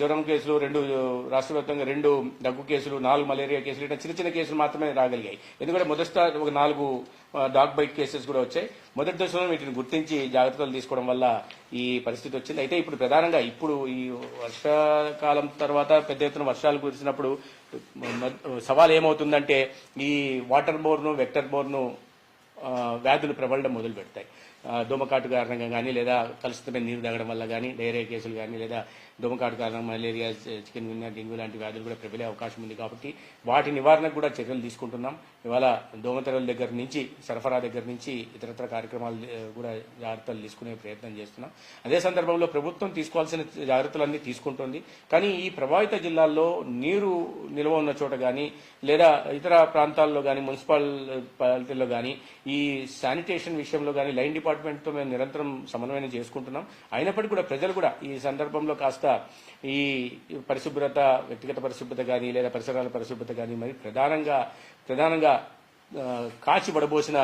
జ్వరం కేసులు రెండు రాష్ట్ర వ్యాప్తంగా రెండు దగ్గు కేసులు నాలుగు మలేరియా కేసులు ఇట్లా చిన్న చిన్న కేసులు మాత్రమే రాగలిగాయి. ఎందుకంటే మొదట ఒక నాలుగు డాగ్ బైట్ కేసెస్ కూడా వచ్చాయి. మొదటి దశలో వీటిని గుర్తించి జాగ్రత్తలు తీసుకోవడం వల్ల ఈ పరిస్థితి వచ్చింది. అయితే ఇప్పుడు ప్రధానంగా ఇప్పుడు ఈ వర్షాకాలం తర్వాత పెద్ద ఎత్తున వర్షాలు కురిసినప్పుడు సవాల్ ఏమవుతుందంటే ఈ వాటర్ బోర్ను వెక్టర్ బోర్ను వ్యాధులు ప్రబలడం మొదలు పెడతాయి దోమకాటు కారణంగా కానీ లేదా కలుషితమైన నీరు తాగడం వల్ల కానీ డైరియా కేసులు కానీ లేదా దోమకాటు కారణంగా మలేరియా చికెన్ గున్యా డెంగ్యూ లాంటి వ్యాధులు కూడా ప్రబలే అవకాశం ఉంది కాబట్టి వాటి నివారణకు కూడా చర్యలు తీసుకుంటున్నాం. ఇవాళ దోమతెరల దగ్గర నుంచి సరఫరా దగ్గర నుంచి ఇతరత్ర కార్యక్రమాలు కూడా జాగ్రత్తలు తీసుకునే ప్రయత్నం చేస్తున్నాం. అదే సందర్భంలో ప్రభుత్వం తీసుకోవాల్సిన జాగ్రత్తలన్నీ తీసుకుంటుంది. కానీ ఈ ప్రభావిత జిల్లాల్లో నీరు నిల్వ ఉన్న చోట కానీ లేదా ఇతర ప్రాంతాల్లో కానీ మున్సిపాలిటీల్లో కానీ ఈ ఈ శానిటేషన్ విషయంలో కానీ లైన్ డిపార్ట్మెంట్తో మేము నిరంతరం సమన్వయం చేసుకుంటున్నాం. అయినప్పటికీ కూడా ప్రజలు కూడా ఈ సందర్భంలో కాస్త ఈ పరిశుభ్రత వ్యక్తిగత పరిశుభ్రత కానీ లేదా పరిసరాల పరిశుభ్రత కానీ మరి ప్రధానంగా ప్రధానంగా కాచి పడబోసిన